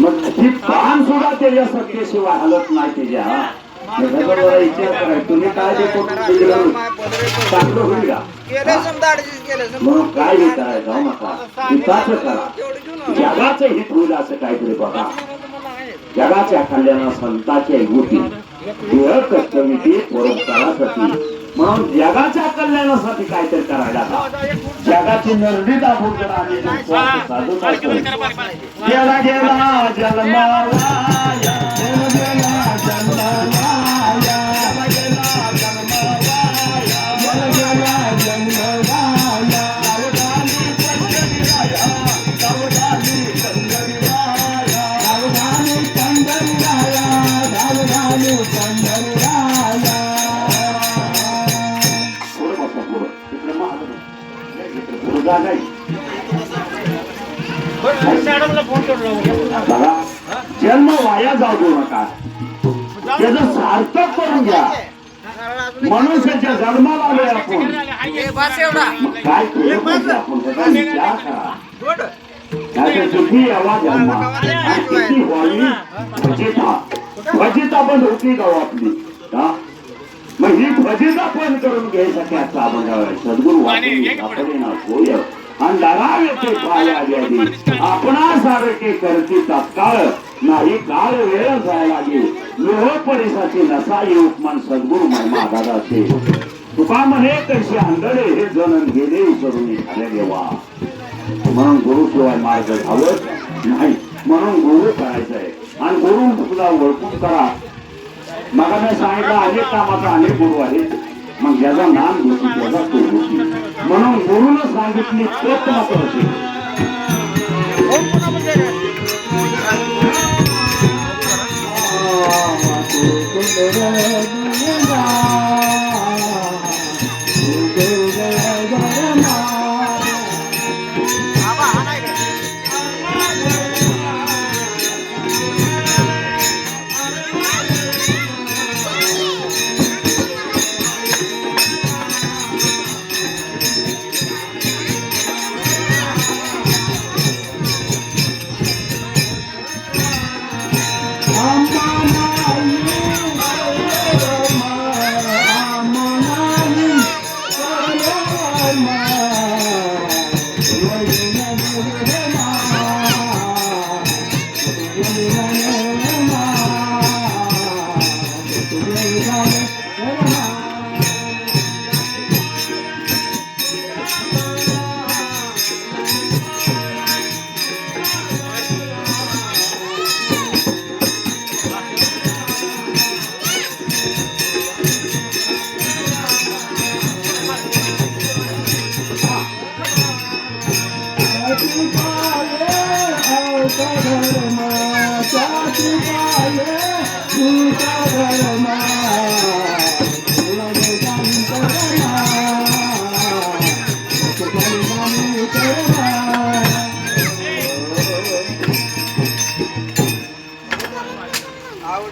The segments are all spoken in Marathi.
मग ती सुद्धा त्याच्या सत्तेशिवाय हलत नाही त्याच्या तुम्ही काय चांगलं होईल का? काय विचारायचं हो नका हिताचं करा. तेवढं घेऊन आलो. जगाचं हित होईल असं काहीतरी बघा. जगाच्या कल्याणा संतांच्या युती देह कर्तव्य परोपकारासाठी म्हणून जगाच्या कल्याणासाठी काहीतरी करायला. जगाची नरडी दाबून जर आम्ही देऊ नका. त्याचं सार्थक करून घ्या. मनुष्याच्या जन्माला आलोय आपण. काय केलं आपण? त्याचा विचार करा. किती व्हावी. पण होती गाव आपली? हा? मग ही पण करून घ्यायसाठी आता आपण सद्गुरू होय. आणि डरावे ते पाया द्यावी आपणा सारखे करती तत्काळ. नाही काळ वेळ जायला लागेल? लोह परिसाची नसाई उपमान सद्गुरु महिमा दादाचे तुका म्हणे कशी आंधळे हे जनन गेले करून झाले देवा. म्हणून गुरुशिवाय मार्ग धावत नाही. म्हणून गुरु करायचंय. आणि गुरु तुला ओळखून करा. मग मी सांगितलं अनेक कामाचा अनेक गुरु आहेत. मग ज्याचा नाम घेतली त्याचा तो म्हणून गुरुनं सांगितली तोच करते Yeah.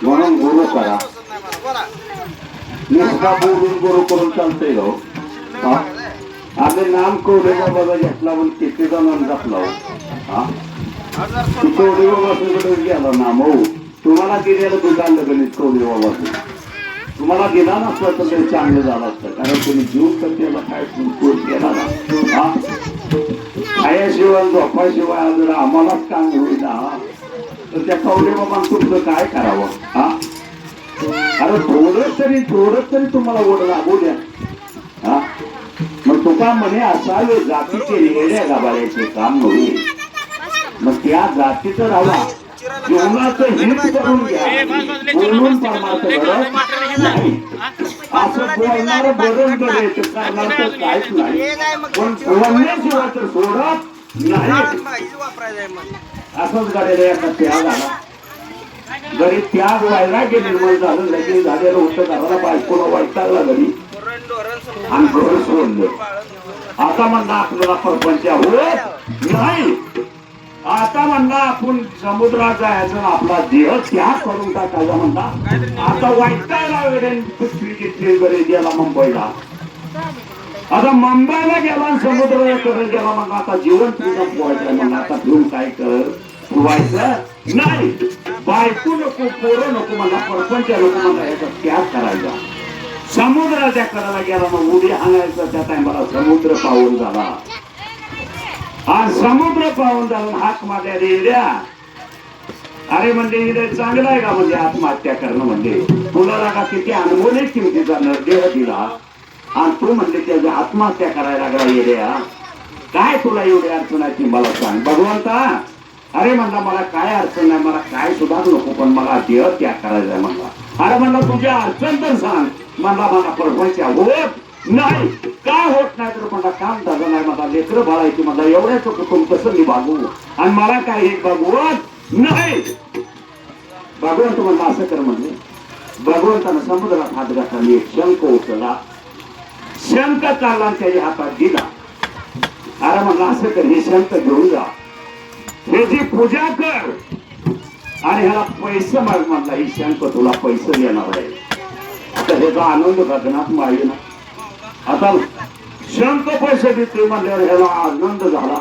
म्हणून गुरु करा. नुसता बोलून गुरु करून चालतंय हो हा? आम्ही नाम कवडे बाबा घेतला पण किती जणांना जपला हो? हा हजार गेला नाम हो. तुम्हाला दिलेलं दुकान गणित कवडे बाबाचं तुम्हाला दिला नसतं तर ते चांगलं झालं असतं कारण तुम्ही जीव तर त्याला काय कोण केला ना? हा? खायाशिवाय झोपाशिवाय जर आम्हालाच काम होईल तर त्या कवडे बाबा तुमचं काय करावं? हा? अरे थोडं तरी थोडं तरी तुम्हाला ओढ लागू द्या. मग म्हणे असावे जातीचे येड्या गाभाऱ्याचे काम होईल मग त्या जातीचं राहा जीवनाचं हित करून घ्या बोलून परमार्थ घडत नाही. असं बोलणार बदल करायचं करणार काहीच नाही. पण बोलण्याशिवाय तर सोडत नाही. असंच गाडीला एका त्याग आला घरी त्याग व्हायला की निर्माण झालं लगेच झालेलं होतं. घराला बायकोला वैतागला घरी. आणि घर सोडलं. आता म्हणणं आपल्याला परपंच होत नाही. आता म्हणला आपण समुद्रात जायचं आपला देह त्याग करून टाकायचा म्हणला आता वाईटायला वेळेन पृथ्वी घेतली वगैरे गेला मुंबईला. आता मुंबईला गेला समुद्राला करत गेला मग आता जीवन तुझं पोहायचं मग आता घेऊन काय कर? पोहायचं नाही. बायको नको पोरं नको मला परपंच नको मला याचा त्याग करायचा. समुद्राच्या करायला गेला मग उडी हाणायचं त्या टायमाला समुद्र पाहून झाला. आज समुद्र पाहून झाला हात माझ्या रेड्या अरे म्हणजे इथे चांगलं आहे का म्हणजे आत्महत्या करणं म्हणजे? तुला लागा किती अनमोल किमतीचा म्हणजे नरदेह दिला? आणि तू म्हणजे त्याची आत्महत्या करायला लागला येड्या काय तुला एवढी अडचण आहे ती मला सांग. भगवंता अरे म्हणला मला काय अडचण नाही मला काय सुद्धा नको पण मला देह त्याग करायचा आहे म्हणला. अरे म्हणला तुझी अडचण तर सांग. म्हणला मला परपंच होत नाही. का होत नाही तर मला काम झालं नाही मला लेकरं बाळायची मला एवढ्याच कुटुंब कसं मी बागू. आणि मला काय एक भगवत नाही. भगवंत म्हणला असं कर म्हणजे भगवंतानं समुद्रात हात घातला एक शंख उचलला. शंख चालला त्याच्या हातात दिला. अरे म्हणला असं कर हे शंख घेऊन जा. ह्याची पूजा कर. आणि ह्याला पैसे माग म्हणला ही शंख तुला पैसे देणार आहे. आता ह्याचा आनंद गगनात माळी ना. आता शंख पैसे देते म्हणल्यावर ह्याला आनंद झाला.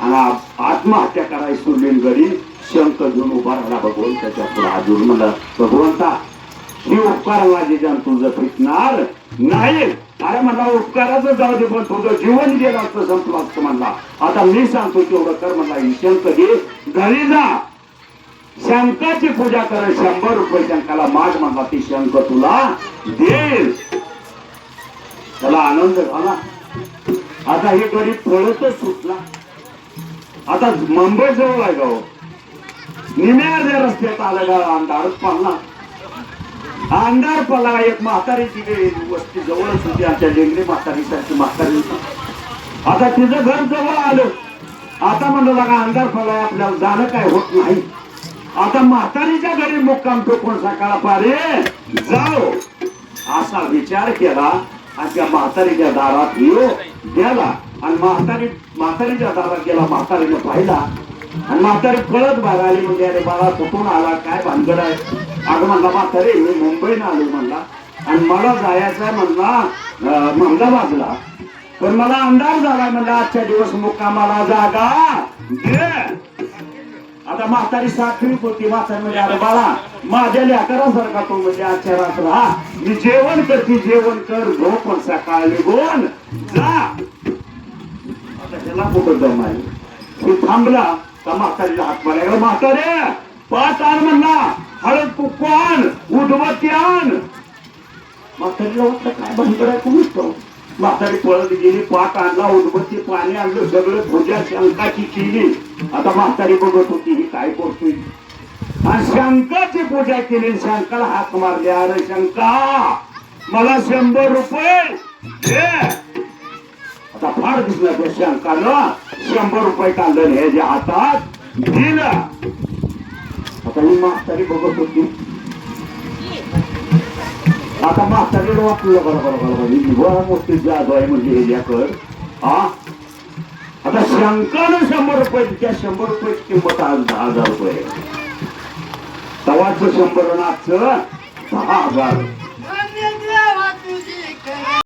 आणि आत्महत्या करायची सोडली गडी शंख घेऊन उभा राहिला भगवंताच्या पुढे अजून म्हणला भगवंता ही उपकार माझे जाण तुझं फिटणार नाही. अरे म्हणला उपकाराचं जाऊ दे पण तुझं जीवन गेलं असतं संपलं असतं म्हणला. आता मी सांगतो तेवढं कर म्हणला ही शंख घे घरी जा. शंकाची पूजा करत शंभर रुपये शंकाला माग म्हणला ती शंख तुला देईल. त्याला आनंद झाला. आता हे गरीब पळतच सुटला. आता मुंबई जवळ आहे गाव निम्या रस्त्यात आला अंधारच पडला. अंधार पडला एक म्हातारी तिथे वस्ती जवळच होती आमच्या लेंगरी म्हातारी सारखी म्हातारी होती. आता तिचं घर जवळ आलं. आता म्हणलं लागा अंधार पडलाय आपल्याला जाणं काय होत नाही. आता म्हातारीच्या घरी मुक्काम ठोकून सकाळ पारे जाओ असा विचार केला आणि त्या म्हातारीच्या दारात येऊ गेला. आणि म्हातारी म्हातारीच्या दारात गेला म्हातारीने पाहिला. आणि म्हातारी कळत बाहेर आली म्हणजे अरे बाळा कुठून आला? काय भानगड आहे? अगं म्हणला म्हातारी मी मुंबईनं आलो म्हणला. आणि मला जायचं म्हणला अं, अहमदाबादला पण मला अंदाज झाला म्हणला आजच्या दिवस मुक्कामाला जागा दे. आता म्हातारी साखरीत होती म्हातारी म्हणजे अरे बाळा माझ्या लेकरासारखा तो म्हणजे आजच्या रात्र. हा मी जेवण करते जेवण कर. झोप पण सकाळ निघून जा. आता त्याला कुठं दम आहे? तो थांबला का म्हातारीला हात मारायला म्हातारे पाच आण म्हणला. हळद कुक्कू आण. उदबत्ती आण. म्हातारीला वाटलं काय भानगड आहे कोणीच म्हातारी पळत गेली पाक आणला उदबत्ती पाणी आणलं सगळं पूजा शंकाची केली आता म्हातारी बघत होती ही काय करतोय आणि शंकाची पूजा केली शंकाला हाक मारले. अरे शंका मला शंभर रुपये आता फार दिसला त्या शंकानं शंभर रुपये काढलं हे जे हातात दिलं. आता ही म्हातारी बघत होती. आता म्हातारीकडे वापरलं बरं बरं बरोबर बरं. निव्वळ मोठी जादू आहे म्हणजे ह्याच्याकड हा? आता शंकानं शंभर रुपये त्या शंभर रुपयाची किंमत आज दहा हजार रुपये. तवाचं शंभर आणि आजचं दहा हजार.